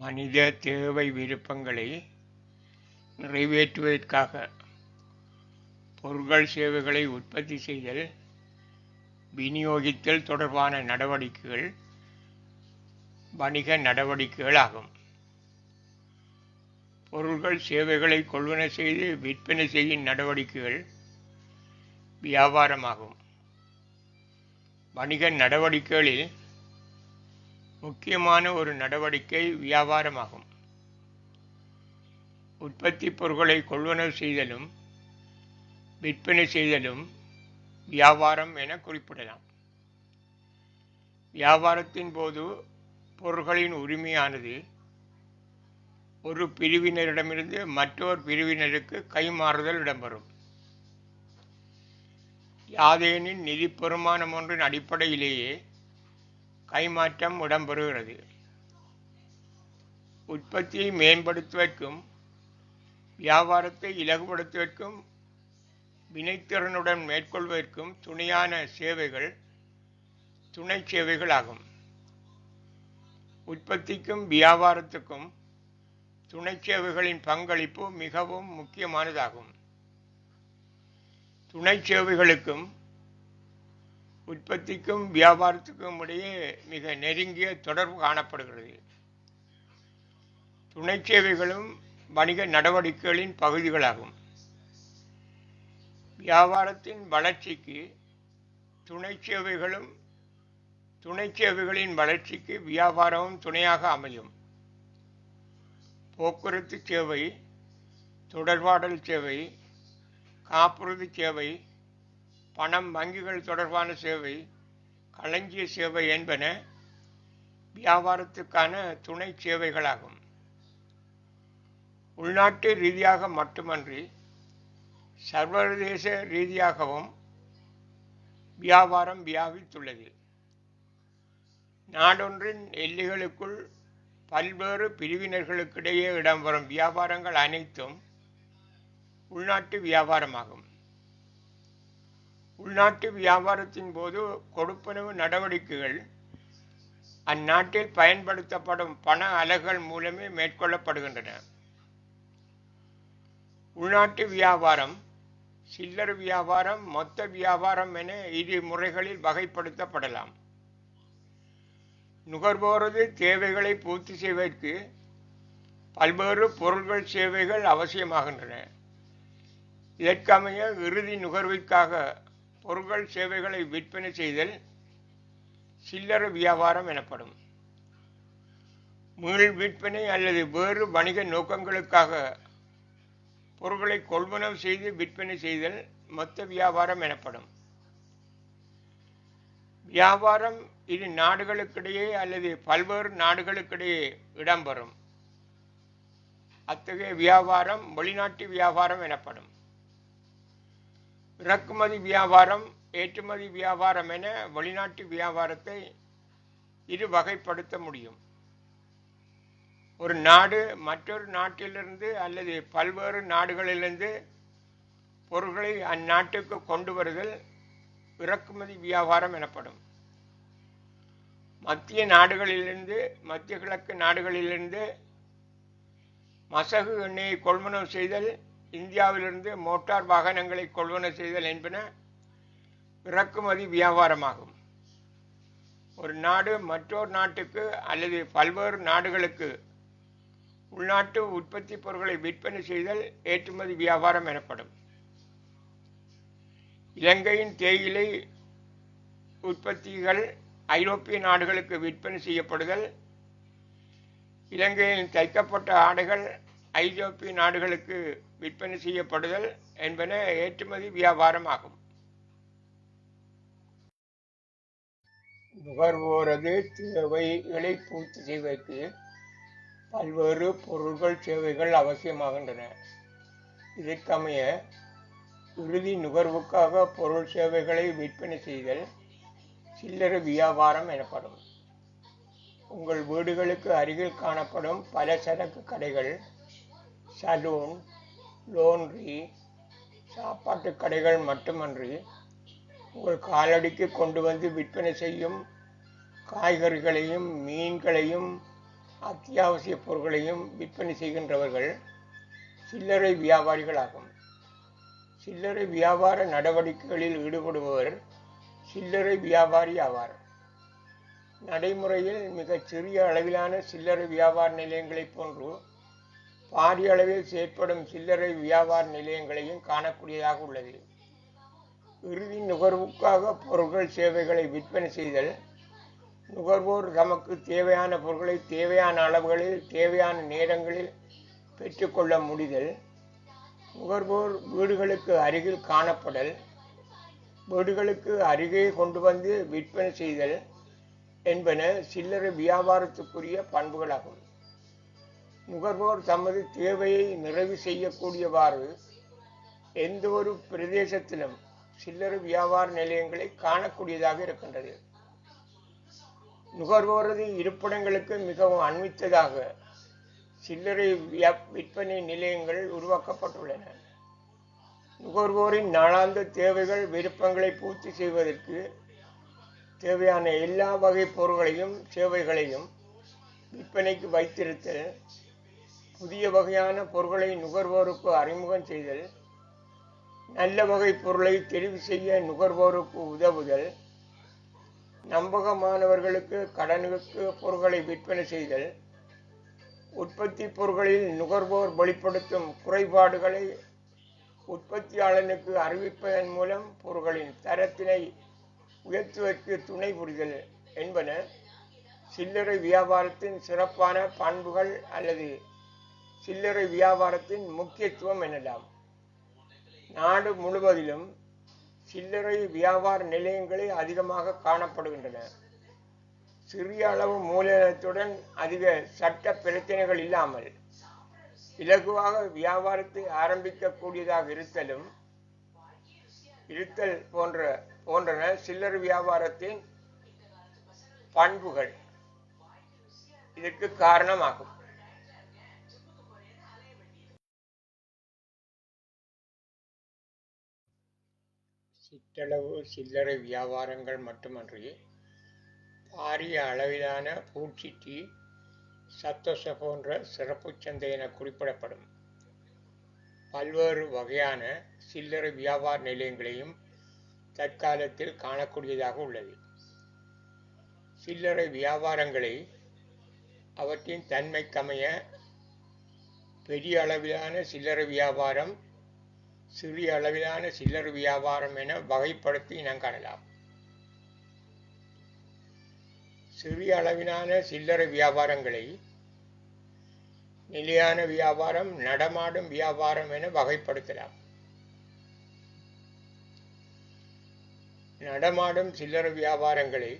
மனித தேவை விருப்பங்களை நிறைவேற்றுவதற்காக பொருட்கள் சேவைகளை உற்பத்தி செய்தல் விநியோகித்தல் தொடர்பான நடவடிக்கைகள் வணிக நடவடிக்கைகள் ஆகும். பொருட்கள் சேவைகளை கொள்வனை செய்து விற்பனை செய்யும் நடவடிக்கைகள் வியாபாரமாகும். வணிக நடவடிக்கைகளில் முக்கியமான ஒரு நடவடிக்கை வியாபாரமாகும். உற்பத்தி பொருட்களை கொள்வனவு செய்தலும் விற்பனை செய்தலும் வியாபாரம் என குறிப்பிடலாம். வியாபாரத்தின் போது பொருட்களின் உரிமையானது ஒரு பிரிவினரிடமிருந்து மற்றொரு பிரிவினருக்கு கைமாறுதல் இடம்பெறும். யாதேனின் நிதி பெருமானம் ஒன்றின் அடிப்படையிலேயே கைமாற்றம் இடம்பெறுகிறது உற்பத்தியை மேம்படுத்துவதற்கும் வியாபாரத்தை இலகுபடுத்துவதற்கும் வினைத்திறனுடன் மேற்கொள்வதற்கும் துணையான சேவைகள் துணை சேவைகள் ஆகும் உற்பத்திக்கும் வியாபாரத்துக்கும் துணை சேவைகளின் பங்களிப்பு மிகவும் முக்கியமானதாகும். துணை சேவைகளுக்கும் உற்பத்திக்கும் வியாபாரத்துக்கும் இடையே மிக நெருங்கிய தொடர்பு காணப்படுகிறது. துணை சேவைகளும் வணிக நடவடிக்கைகளின் பகுதிகளாகும். வியாபாரத்தின் வளர்ச்சிக்கு துணை சேவைகளும் துணை சேவைகளின் வளர்ச்சிக்கு வியாபாரமும் துணையாக அமையும். போக்குவரத்து சேவை தொடர்பாடல் சேவை காப்புறுதி சேவை பணம் வங்கிகள் தொடர்பான சேவை களஞ்சிய சேவை என்பன வியாபாரத்துக்கான துணை சேவைகளாகும். உள்நாட்டு ரீதியாக மட்டுமன்றி சர்வதேச ரீதியாகவும் வியாபாரம் வியாபித்துள்ளது. நாடொன்றின் எல்லைகளுக்குள் பல்வேறு பிரிவினர்களுக்கிடையே இடம்பெறும் வியாபாரங்கள் அனைத்தும் உள்நாட்டு வியாபாரமாகும். உள்நாட்டு வியாபாரத்தின் போது கொடுப்பனவு நடவடிக்கைகள் அந்நாட்டில் பயன்படுத்தப்படும் பண அலகுகள் மூலமே மேற்கொள்ளப்படுகின்றன. உள்நாட்டு வியாபாரம் சில்லர் வியாபாரம் மொத்த வியாபாரம் என இரு முறைகளில் வகைப்படுத்தப்படலாம். நுகர்வோரது தேவைகளை பூர்த்தி செய்வதற்கு பல்வேறு பொருள்கள் சேவைகள் அவசியமாகின்றன. இதற்கமைய இறுதி நுகர்விற்காக பொருட்கள் சேவைகளை விற்பனை செய்தல் சில்லறை வியாபாரம் எனப்படும். மீள் விற்பனை அல்லது வேறு வணிக நோக்கங்களுக்காக பொருட்களை கொள்வனவு செய்து விற்பனை செய்தல் மொத்த வியாபாரம் எனப்படும். வியாபாரம் இரு நாடுகளுக்கிடையே அல்லது பல்வேறு நாடுகளுக்கிடையே இடம்பெறும். அத்தகைய வியாபாரம் வெளிநாட்டு வியாபாரம் எனப்படும். இறக்குமதி வியாபாரம் ஏற்றுமதி வியாபாரம் என வெளிநாட்டு வியாபாரத்தை இரு வகைப்படுத்த முடியும். ஒரு நாடு மற்றொரு நாட்டிலிருந்து அல்லது பல்வேறு நாடுகளிலிருந்து பொருட்களை அந்நாட்டுக்கு கொண்டு வருதல் இறக்குமதி வியாபாரம் எனப்படும். மத்திய நாடுகளிலிருந்து மத்திய கிழக்கு நாடுகளிலிருந்து மசகு எண்ணெயை கொள்முதல் செய்தல் இந்தியாவிலிருந்து மோட்டார் வாகனங்களை கொள்வனை செய்தல் என்பன இறக்குமதி வியாபாரமாகும். ஒரு நாடு மற்றொரு நாட்டுக்கு அல்லது பல்வேறு நாடுகளுக்கு உள்நாட்டு உற்பத்தி பொருட்களை விற்பனை செய்தல் ஏற்றுமதி வியாபாரம் எனப்படும். இலங்கையின் தேயிலை உற்பத்திகள் ஐரோப்பிய நாடுகளுக்கு விற்பனை செய்யப்படுதல் இலங்கையில் தைக்கப்பட்ட ஆடைகள் ஐரோப்பிய நாடுகளுக்கு விற்பனை செய்யப்படுதல் என்பன ஏற்றுமதி வியாபாரம் ஆகும் நுகர்வோரது தேவைகளை பூர்த்தி செய்வதற்கு பல்வேறு பொருட்கள் சேவைகள் அவசியமாகின்றன. இதற்கமைய இறுதி நுகர்வுக்காக பொருள் சேவைகளை விற்பனை செய்தல் சில்லறை வியாபாரம் எனப்படும். உங்கள் வீடுகளுக்கு அருகில் காணப்படும் பல சரக்கு கடைகள் சலூன் லோன்ரி சாப்பாட்டு கடைகள் மட்டுமன்றி உங்கள் காலடிக்கு கொண்டு வந்து விற்பனை செய்யும் காய்கறிகளையும் மீன்களையும் அத்தியாவசிய பொருட்களையும் விற்பனை செய்கின்றவர்கள் சில்லறை வியாபாரிகளாகும். சில்லறை வியாபார நடவடிக்கைகளில் ஈடுபடுபவர் சில்லறை வியாபாரி ஆவார். நடைமுறையில் மிகச் சிறிய அளவிலான சில்லறை வியாபார நிலையங்களைப் போன்று பாரிய அளவில் செயற்படும் சில்லறை வியாபார நிலையங்களையும் காணக்கூடியதாக உள்ளது. இறுதி நுகர்வுக்காக பொருட்கள் சேவைகளை விற்பனை செய்தல் நுகர்வோர் தமக்கு தேவையான பொருட்களை தேவையான அளவுகளில் தேவையான நேரங்களில் பெற்றுக்கொள்ள முடிதல் நுகர்வோர் வீடுகளுக்கு அருகில் காணப்படல் வீடுகளுக்கு அருகே கொண்டு வந்து விற்பனை செய்தல் என்பன சில்லறை வியாபாரத்துக்குரிய பண்புகளாகும். நுகர்வோர் தமது தேவையை நிறைவு செய்யக்கூடியவாறு எந்த ஒரு பிரதேசத்திலும் சில்லறை வியாபார நிலையங்களை காணக்கூடியதாக இருக்கின்றது. நுகர்வோரது இருப்பிடங்களுக்கு மிகவும் அண்மித்ததாக சில்லறை விற்பனை நிலையங்கள் உருவாக்கப்பட்டுள்ளன. நுகர்வோரின் நாளாந்த தேவைகள் விருப்பங்களை பூர்த்தி செய்வதற்கு தேவையான எல்லா வகை பொருட்களையும் சேவைகளையும் விற்பனைக்கு வைத்திருத்தல் புதிய வகையான பொருட்களை நுகர்வோருக்கு அறிமுகம் செய்தல் நல்ல வகை பொருளை தெரிவு செய்ய நுகர்வோருக்கு உதவுதல் நம்பகமானவர்களுக்கு கடனுக்கு பொருட்களை விற்பனை செய்தல் உற்பத்தி பொருட்களில் நுகர்வோர் வெளிப்படுத்தும் குறைபாடுகளை உற்பத்தியாளனுக்கு அறிவிப்பதன் மூலம் பொருட்களின் தரத்தினை உயர்த்துவதற்கு துணை புரிதல் என்பன. சில்லறை வியாபாரத்தின் சிறப்பான பண்புகள் அல்லது சில்லறை வியாபாரத்தின் முக்கியத்துவம் எனலாம் நாடு முழுவதிலும் சில்லறை வியாபார நிலையங்களே அதிகமாக காணப்படுகின்றன. சிறிய அளவு மூலதனத்துடன் அதிக சட்ட பிரச்சனைகள் இல்லாமல் இலகுவாக வியாபாரத்தை ஆரம்பிக்கக்கூடியதாக இருத்தலும் இருத்தல் போன்ற போன்றன சில்லறை வியாபாரத்தின் பண்புகள். இதற்கு காரணமாகும். சிற்றளவு சில்லறை வியாபாரங்கள் மட்டுமன்றி பாரிய அளவிலான பூச்சிட்டி சத்தோச போன்ற சிறப்பு சந்தை என குறிப்பிடப்படும். பல்வேறு வகையான சில்லறை வியாபார நிலையங்களையும் தற்காலத்தில் காணக்கூடியதாக உள்ளது. சில்லறை வியாபாரங்களை அவற்றின் தன்மைக்கமைய பெரிய அளவிலான சில்லறை வியாபாரம் சிறிய அளவிலான சில்லறை வியாபாரம் என வகைப்படுத்தி இனம் காணலாம். சிறிய அளவிலான சில்லறை வியாபாரங்களை நிலையான வியாபாரம் நடமாடும் வியாபாரம் என வகைப்படுத்தலாம். நடமாடும் சில்லறை வியாபாரங்களை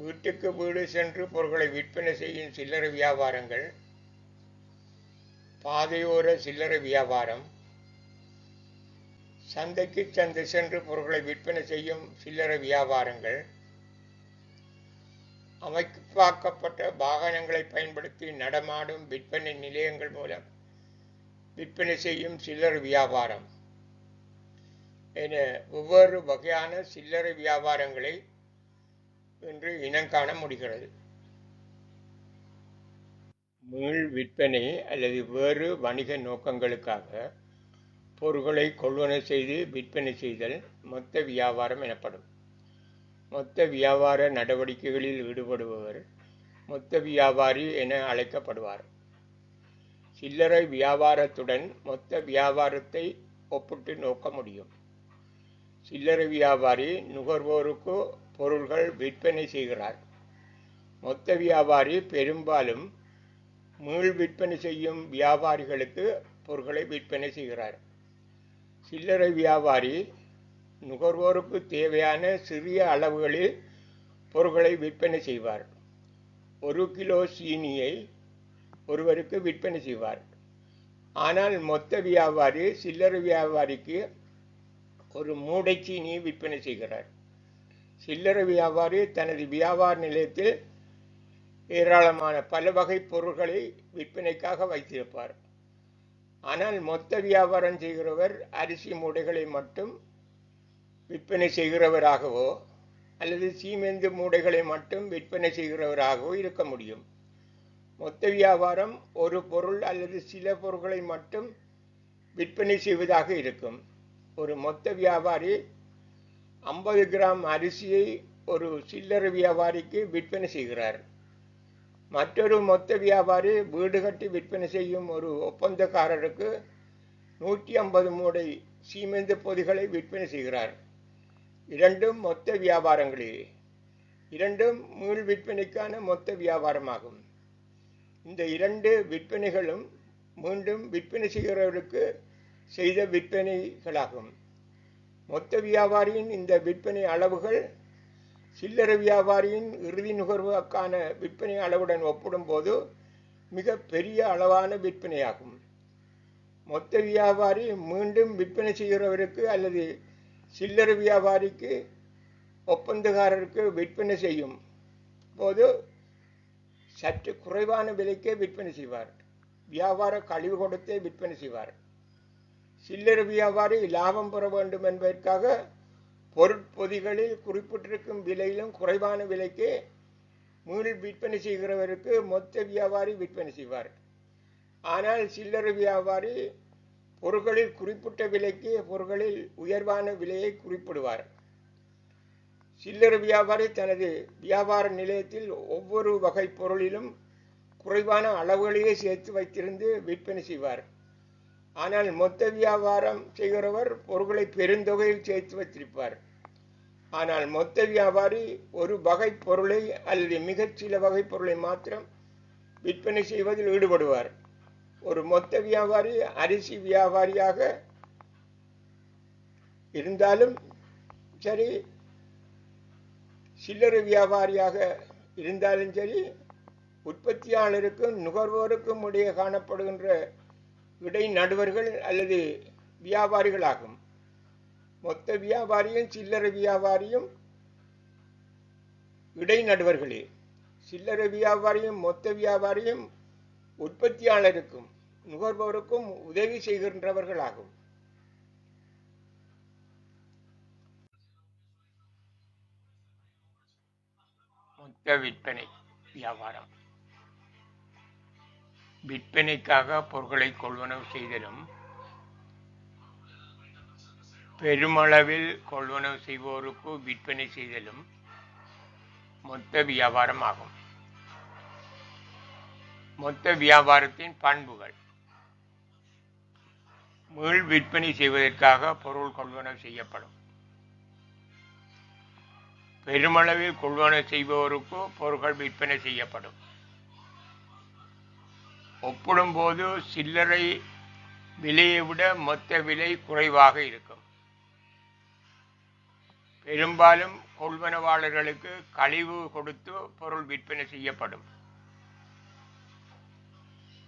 வீட்டுக்கு வீடு சென்று பொருட்களை விற்பனை செய்யும் சில்லறை வியாபாரங்கள் பாதையோர சில்லறை வியாபாரம் சந்தைக்கு சந்தை சென்று பொருட்களை விற்பனை செய்யும் சில்லறை வியாபாரங்கள் அமைப்பாக்கப்பட்ட வாகனங்களை பயன்படுத்தி நடமாடும் விற்பனை நிலையங்கள் மூலம் விற்பனை செய்யும் சில்லறை வியாபாரம். என ஒவ்வொரு வகையான சில்லறை வியாபாரங்களை இன்று இனங்காண முடிகிறது. மீள் விற்பனை அல்லது வேறு வணிக நோக்கங்களுக்காக பொருட்களை கொள்வனை செய்து விற்பனை செய்தல் மொத்த வியாபாரம் எனப்படும். மொத்த வியாபார நடவடிக்கைகளில் ஈடுபடுபவர் மொத்த வியாபாரி என அழைக்கப்படுவார். சில்லறை வியாபாரத்துடன் மொத்த வியாபாரத்தை ஒப்பிட்டு நோக்க முடியும். சில்லறை வியாபாரி நுகர்வோருக்கு பொருள்கள் விற்பனை செய்கிறார். மொத்த வியாபாரி பெரும்பாலும் மீள் விற்பனை செய்யும் வியாபாரிகளுக்கு பொருட்களை விற்பனை செய்கிறார். சில்லறை வியாபாரி நுகர்வோருக்கு தேவையான சிறிய அளவுகளில் பொருட்களை விற்பனை செய்வார். ஒரு கிலோ சீனியை ஒருவருக்கு விற்பனை செய்வார். ஆனால் மொத்த வியாபாரி சில்லறை வியாபாரிக்கு ஒரு மூடை சீனியை விற்பனை செய்கிறார். சில்லறை வியாபாரி தனது வியாபார நிலையத்தில் ஏராளமான பல வகை பொருட்களை விற்பனைக்காக வைத்திருப்பார். ஆனால் மொத்த வியாபாரம் செய்கிறவர் அரிசி மூடைகளை மட்டும் விற்பனை செய்கிறவராகவோ அல்லது சீமெந்து மூடைகளை மட்டும் விற்பனை செய்கிறவராகவோ இருக்க முடியும். மொத்த வியாபாரம் ஒரு பொருள் அல்லது சில பொருட்களை மட்டும் விற்பனை செய்வதாக இருக்கும். ஒரு மொத்த வியாபாரி ஐம்பது கிராம் அரிசியை ஒரு சில்லறை வியாபாரிக்கு விற்பனை செய்கிறார். மற்றொரு மொத்த வியாபாரி வீடு கட்டி விற்பனை செய்யும் ஒரு ஒப்பந்தக்காரருக்கு நூற்றி ஐம்பது மூடை சீமெந்து பொதிகளை விற்பனை செய்கிறார். இரண்டும் மொத்த வியாபாரங்களே. இரண்டும் மீள் விற்பனைக்கான மொத்த வியாபாரமாகும். இந்த இரண்டு விற்பனைகளும் மீண்டும் விற்பனை செய்கிறவருக்கு செய்த விற்பனைகளாகும். மொத்த வியாபாரியின் இந்த விற்பனை அளவுகள் சில்லறை வியாபாரியின் இறுதி நுகர்வுக்கான விற்பனை அளவுடன் ஒப்பிடும்போது மிக பெரிய அளவான விற்பனையாகும். மொத்த வியாபாரி மீண்டும் விற்பனை செய்கிறவருக்கு அல்லது சில்லறை வியாபாரிக்கு ஒப்பந்தக்காரருக்கு விற்பனை செய்யும் போது சற்று குறைவான விலைக்கே விற்பனை செய்வார். வியாபார கழிவு கொடுத்தே விற்பனை செய்வார். சில்லறை வியாபாரி லாபம் பெற வேண்டும் என்பதற்காக பொருட்பொதிகளில் குறிப்பிட்டிருக்கும் விலையிலும் குறைவான விலைக்கு மீள் விற்பனை செய்கிறவருக்கு மொத்த வியாபாரி விற்பனை செய்வார். ஆனால் சில்லறை வியாபாரி பொருட்களில் குறிப்பிட்ட விலைக்கு பொருட்களில் உயர்வான விலையை குறிப்பிடுவார். சில்லறை வியாபாரி தனது வியாபார நிலையத்தில் ஒவ்வொரு வகை பொருளிலும் குறைவான அளவுகளையே சேர்த்து வைத்திருந்து விற்பனை செய்வார். ஆனால் மொத்த வியாபாரம் செய்கிறவர் பொருட்களை பெருந்தொகையில் சேர்த்து வைத்திருப்பார் ஆனால் மொத்த வியாபாரி ஒரு வகை பொருளை அல்லது மிகச்சில வகை பொருளை மாத்திரம் விற்பனை செய்வதில் ஈடுபடுவார். ஒரு மொத்த வியாபாரி அரிசி வியாபாரியாக இருந்தாலும் சரி சில்லறை வியாபாரியாக இருந்தாலும் சரி உற்பத்தியாளருக்கும் நுகர்வோருக்கும் இடையே காணப்படுகின்ற இடை நடுவர்கள் அல்லது வியாபாரிகளாகும். மொத்த வியாபாரியும் சில்லறை வியாபாரியும் இடை நடுவர்களே. சில்லறை வியாபாரியும் மொத்த வியாபாரியும் உற்பத்தியாளருக்கும் நுகர்வோருக்கும் உதவி செய்கின்றவர்களாகும். மொத்த விற்பனை வியாபாரம். விற்பனைக்காக பொருட்களை கொள்வனவு செய்தலும் பெருமளவில் கொள்வனவு செய்வோருக்கு விற்பனை செய்தலும் மொத்த வியாபாரம் ஆகும். மொத்த வியாபாரத்தின் பண்புகள். மீள் விற்பனை செய்வதற்காக பொருள் கொள்வனவு செய்யப்படும். பெருமளவில் கொள்வனவு செய்பவருக்கு பொருட்கள் விற்பனை செய்யப்படும். ஒப்பிடும்போது சில்லறை விலையை விட மொத்த விலை குறைவாக இருக்கும். பெரும்பாலும் கொள்வனவாளர்களுக்கு கழிவு கொடுத்து பொருள் விற்பனை செய்யப்படும்.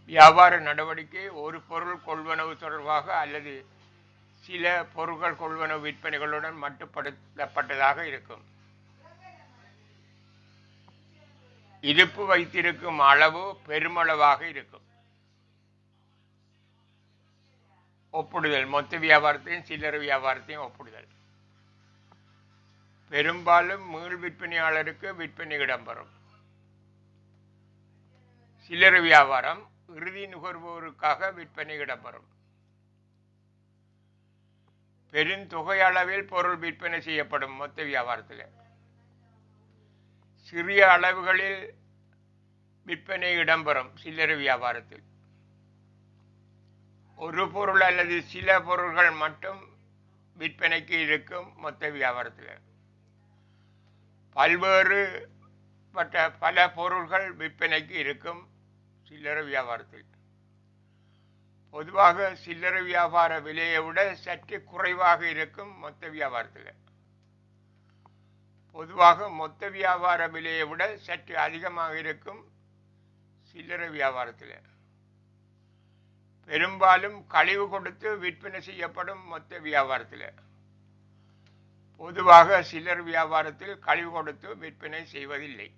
வியாபார நடவடிக்கை ஒரு பொருள் கொள்வனவு தொடர்பாக அல்லது சில பொருட்கள் கொள்வனவு விற்பனைகளுடன் மட்டுப்படுத்தப்பட்டதாக இருக்கும். இருப்பு வைத்திருக்கும் அளவு பெருமளவாக இருக்கும். ஒப்பிடுதல் மொத்த வியாபாரத்தையும் சில்லறை வியாபாரத்தையும் ஒப்பிடுதல். பெரும்பாலும் மீள் விற்பனையாளருக்கு விற்பனை இடம்பெறும். சில்லறை வியாபாரம் இறுதி நுகர்வோருக்காக விற்பனை இடம்பெறும். பெருந்தொகை அளவில் பொருள் விற்பனை செய்யப்படும் மொத்த வியாபாரத்தில். சிறிய அளவுகளில் விற்பனை இடம்பெறும் சில்லறை வியாபாரத்தில். ஒரு பொருள் அல்லது சில பொருள்கள் மட்டும் விற்பனைக்கு இருக்கும் மொத்த வியாபாரத்தில். பல்வேறு பட்ட பல பொருள்கள் விற்பனைக்கு இருக்கும் சில்லறை வியாபாரத்தில். பொதுவாக சில்லறை வியாபார விலையை விட சற்று குறைவாக இருக்கும் மொத்த வியாபாரத்தில். பொதுவாக மொத்த வியாபார விலையை விட சற்று அதிகமாக இருக்கும் சில்லறை வியாபாரத்தில். பெரும்பாலும் கழிவு கொடுத்து விற்பனை செய்யப்படும் மொத்த வியாபாரத்தில். பொதுவாக சில்லறை வியாபாரத்தில் கழிவு கொடுத்து விற்பனை செய்வதில்லை.